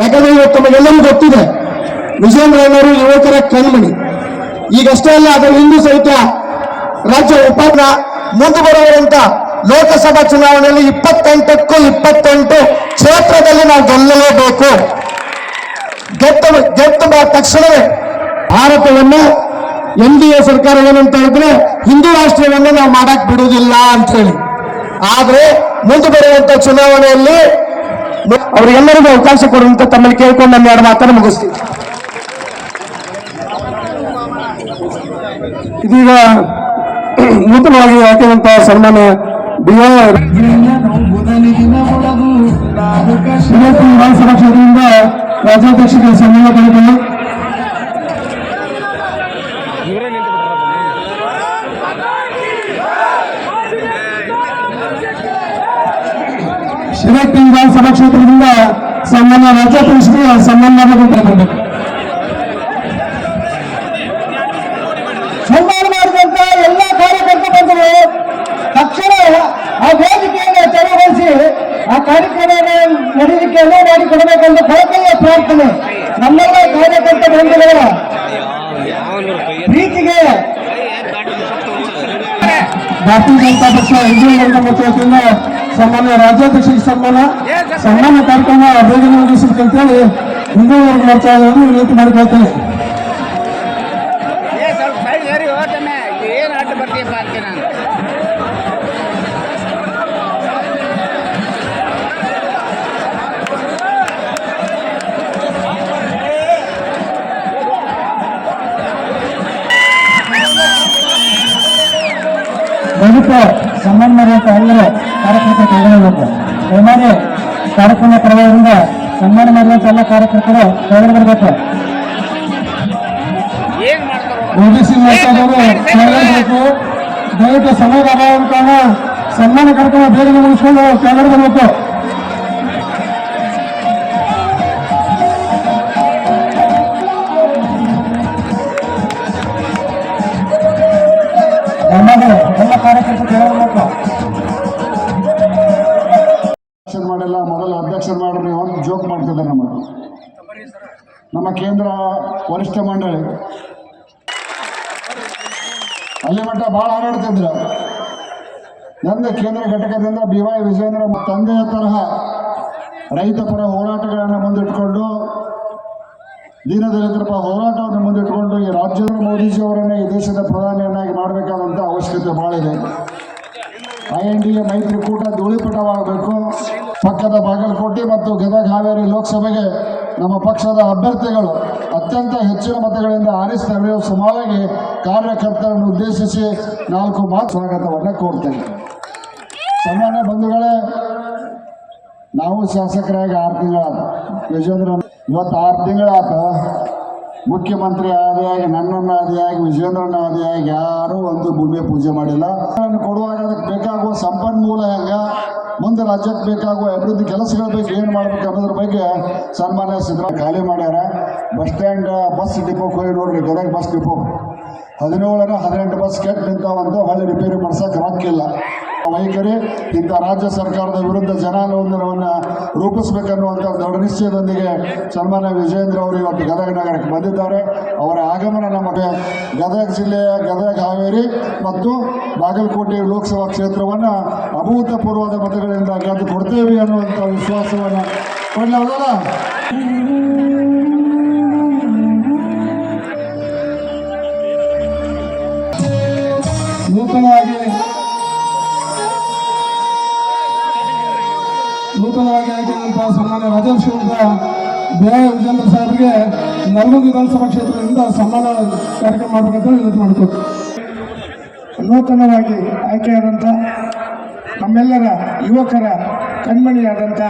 ಯಾಕಂದ್ರೆ ಇವತ್ತು ತಮಗೆಲ್ಲರಿಗೂ ಗೊತ್ತಿದೆ ವಿಜೇಂದ್ರ ಅಣ್ಣವರು ಯುವಕರ ಕಣ್ಮಣಿ. ಈಗಷ್ಟೇ ಅಲ್ಲ, ಅದರ ಹಿಂದೂ ಸಹಿತ ರಾಜ್ಯ ಉಪಾಧ್ಯ ಮುಂದೆ ಬರುವಂತ ಲೋಕಸಭಾ ಚುನಾವಣೆಯಲ್ಲಿ ಇಪ್ಪತ್ತೆಂಟಕ್ಕೂ ಇಪ್ಪತ್ತೆಂಟು ಕ್ಷೇತ್ರದಲ್ಲಿ ನಾವು ಗೆಲ್ಲಲೇಬೇಕು. ಗೆದ್ದ ಗೆದ್ದ ತಕ್ಷಣವೇ ಭಾರತವನ್ನು ಎನ್ ಡಿ ಎ ಸರ್ಕಾರ ಏನಂತ ಹೇಳಿದ್ರೆ ಹಿಂದೂ ರಾಷ್ಟ್ರವನ್ನು ನಾವು ಮಾಡಕ್ ಬಿಡುವುದಿಲ್ಲ ಅಂತ ಹೇಳಿ. ಆದ್ರೆ ಮುಂದೆ ಬರುವಂತ ಚುನಾವಣೆಯಲ್ಲಿ ಅವರಿಗೆಲ್ಲರಿಗೂ ಅವಕಾಶ ಕೊಡುವಂತ ತಮ್ಮಲ್ಲಿ ಕೇಳ್ಕೊಂಡು ನನ್ನ ಎರಡು ಮಾತನ್ನು ಮುಗಿಸ್ತೀನಿ. ಇದೀಗ ನೂತನವಾಗಿ ಹಾಕಿದಂತಹ ಸನ್ಮಾನ ಬಿ ಆರ್ ವಿಧಾನಸಭಾ ಕ್ಷೇತ್ರದಿಂದ ರಾಜ್ಯಾಧ್ಯಕ್ಷರಿಗೆ ಸನ್ಮಾನ ಪಡೆದರು ಶಿವಟ್ಟಿ ವಿಧಾನಸಭಾ ಕ್ಷೇತ್ರದಿಂದ ಸನ್ಮಾನ ರಾಜ್ಯಾಧ್ಯಕ್ಷರಿಗೆ ಸಂಬಂಧ ಪಡೆದರು ಸನ್ಮಾನ ಮಾಡಿದಂತ ಎಲ್ಲ ಕಾರ್ಯಕರ್ತ ಬಂದರು ತಕ್ಷಣ ಆ ವೇದಿಕೆಯನ್ನು ತೆರವುಗೊಳಿಸಿ ಆ ಕಾರ್ಯಕ್ರಮ ನಡೀಲಿಕ್ಕೆ ಎಲ್ಲ ಮಾಡಿಕೊಡಬೇಕೆಂದು ಕಳಕಳಿಯ ಪ್ರಾರ್ಥನೆ ನಮ್ಮೆಲ್ಲ ಕಾರ್ಯಕರ್ತ ಬಂಧುಗಳ ಪ್ರೀತಿಗೆ ಭಾರತೀಯ ಜನತಾ ಪಕ್ಷ ಹಿಂದೂ ವತಿಯಿಂದ ಸನ್ಮಾನ್ಯ ರಾಜ್ಯಾಧ್ಯಕ್ಷರಿಗೆ ಸನ್ಮಾನ ಸನ್ಮಾನ ಕಾರ್ಯಕ್ರಮ ಬೇಗನೆ ಮುಗಿಸಬೇಕು ಅಂತೇಳಿ ಹಿಂದೂ ವರ್ಗ ಮೋರ್ಚಾ ವಿನಂತಿ ಮಾಡಿಕೊಳ್ತೇನೆ ಏ ಸ್ವಲ್ಪ ಸೈಡ್ ಸರಿ ಹೋಗ್ತಾನೆ ಏನು ಅಡ್ಡ ಬರ್ತೀಯಪ್ಪ ಅಂತೀನಿ ನಾನು ದಯವಿಟ್ಟು ಸನ್ಮಾನ ಮಾಡುವಂತ ಎಲ್ಲರೂ ಕಾರ್ಯಕರ್ತರು ಕೈಗೊಳ್ಳಬೇಕು ದಯಮಾಡಿ ಕಾರ್ಯಕ್ರಮ ಕರೆಯೋದ್ರಿಂದ ಸನ್ಮಾನ ಮಾಡುವಂತ ಎಲ್ಲ ಕಾರ್ಯಕರ್ತರು ಕೈಗೊಂಡು ಬರಬೇಕು ಓಬಿಸಿ ಮೋರ್ಚಾದವರು ಕೇಳಬೇಕು ದಯವಿಟ್ಟು ಸಮಯದ ಅಭಾವ ಕಾರಣ ಸನ್ಮಾನ ಕಾರ್ಯಕ್ರಮ ಬೇಗನೆ ಮುಗಿಸ್ಕೊಂಡು ಬರಬೇಕು. ನಮ್ಮ ಕೇಂದ್ರ ವರಿಷ್ಠ ಮಂಡಳಿ. ಅಲ್ಲಿ ಮಟ್ಟ ಭಾಳ ಹಾರಾಡ್ತಿದ್ರು ನಂದು ಕೇಂದ್ರ ಘಟಕದಿಂದ ಬಿ ವೈ ವಿಜಯೇಂದ್ರ ತಂದೆಯ ತರಹ ರೈತ ಪರ ಹೋರಾಟಗಳನ್ನು ಮುಂದಿಟ್ಕೊಂಡು ದೀನದಲಿತರಪ್ಪ ಹೋರಾಟವನ್ನು ಮುಂದಿಟ್ಕೊಂಡು ಈ ರಾಜ್ಯದ ಮೋದಿಜಿಯವರನ್ನೇ ಈ ದೇಶದ ಪ್ರಧಾನಿಯನ್ನಾಗಿ ಮಾಡಬೇಕಾದಂಥ ಅವಶ್ಯಕತೆ ಭಾಳ ಇದೆ. ಐ ಎನ್ ಡಿ ಎ ಮೈತ್ರಿಕೂಟ ಧೂಳಿಪಟವಾಗಬೇಕು. ಪಕ್ಕದ ಬಾಗಲಕೋಟೆ ಮತ್ತು ಗದಗ ಹಾವೇರಿ ಲೋಕಸಭೆಗೆ ನಮ್ಮ ಪಕ್ಷದ ಅಭ್ಯರ್ಥಿಗಳು ಅತ್ಯಂತ ಹೆಚ್ಚಿನ ಮತಗಳಿಂದ ಆರಿಸಿ ನಡೆಯುವ ಸಮಾವಾಗಿ ಕಾರ್ಯಕರ್ತರನ್ನು ಉದ್ದೇಶಿಸಿ ನಾಲ್ಕು ಮಾತು ಸ್ವಾಗತವನ್ನು ಕೋರ್ತೇನೆ. ಸಾಮಾನ್ಯ ಬಂಧುಗಳೇ, ನಾವು ಶಾಸಕರಾಗಿ ಆರು ತಿಂಗಳ ವಿಜೇಂದ್ರ ಇವತ್ತು ಆರು ತಿಂಗಳಾತ. ಮುಖ್ಯಮಂತ್ರಿ ಆದಿಯಾಗಿ, ನನ್ನನ್ನು ಆದಿಯಾಗಿ ವಿಜೇಂದ್ರನ ಆದಿಯಾಗಿ ಯಾರೂ ಒಂದು ಭೂಮಿ ಪೂಜೆ ಮಾಡಿಲ್ಲ. ಕೊಡುವಾಗ ಅದಕ್ಕೆ ಬೇಕಾಗುವ ಸಂಪನ್ಮೂಲ ಹೆಂಗ ಮುಂದೆ ರಾಜ್ಯಕ್ಕೆ ಬೇಕಾಗುವ ಅಭಿವೃದ್ಧಿ ಕೆಲಸಗಳ ಬಗ್ಗೆ ಏನು ಮಾಡಬೇಕು ಅನ್ನೋದ್ರ ಬಗ್ಗೆ ಸನ್ಮಾನ್ಯ ಸಿದ್ದರಾಮಯ್ಯ ಖಾಲಿ ಮಾಡ್ಯಾರ. ಬಸ್ ಸ್ಟ್ಯಾಂಡ್, ಬಸ್ ಡಿಪೋಗೆ ಹೋಗಿ ನೋಡ್ರಿ, ಗದಗ ಬಸ್ ಡಿಪೋ. ಹದಿನೇಳರ ಹದಿನೆಂಟು ಬಸ್ ಕೆಟ್ಟು ನಿಂತಾವಂತ ಹೊಳ್ಳಿ ರಿಪೇರಿ ಮಾಡ್ಸಕ್ಕೆ ರೊಕ್ಕಿಲ್ಲ ವೈಖರಿ ಇಂಥ ರಾಜ್ಯ ಸರ್ಕಾರದ ವಿರುದ್ಧ ಜನಾಂದೋಲನವನ್ನು ರೂಪಿಸಬೇಕನ್ನುವಂಥ ದೃಢ ನಿಶ್ಚಯದೊಂದಿಗೆ ಸನ್ಮಾನ್ಯ ವಿಜೇಂದ್ರ ಅವರು ಇವತ್ತು ಗದಗ ನಗರಕ್ಕೆ ಬಂದಿದ್ದಾರೆ. ಅವರ ಆಗಮನ ನಮಗೆ ಗದಗ ಜಿಲ್ಲೆಯ ಗದಗ ಹಾವೇರಿ ಮತ್ತು ಬಾಗಲಕೋಟೆ ಲೋಕಸಭಾ ಕ್ಷೇತ್ರವನ್ನು ಅಭೂತಪೂರ್ವದ ಮತಗಳಿಂದ ಗೆದ್ದು ಕೊಡ್ತೇವೆ ಅನ್ನುವಂಥ ವಿಶ್ವಾಸವನ್ನು ಕೊಡಲಾಗಲ್ಲ ನೂತನವಾಗಿ ನೂತನವಾಗಿ ಆಗಿರುವಂತಹ ಸನ್ಮಾನ್ಯ ರಾಜೇಶ್ ಬಿ ಆರ್ ವಿಜೇಂದ್ರ ಸಾಹೇಬರಿಗೆ ನಲ್ಗೊಂದು ವಿಧಾನಸಭಾ ಕ್ಷೇತ್ರದಿಂದ ಸನ್ಮಾನ ಕಾರ್ಯಕ್ರಮ ಮಾಡಬೇಕಂತ ವಿನಂತಿ ಮಾಡ್ಕೊಳ್ತೀವಿ ನೂತನವಾಗಿ ಆಯ್ಕೆಯಾದಂಥ ನಮ್ಮೆಲ್ಲರ ಯುವಕರ ಕಣ್ಮಣಿಯಾದಂಥ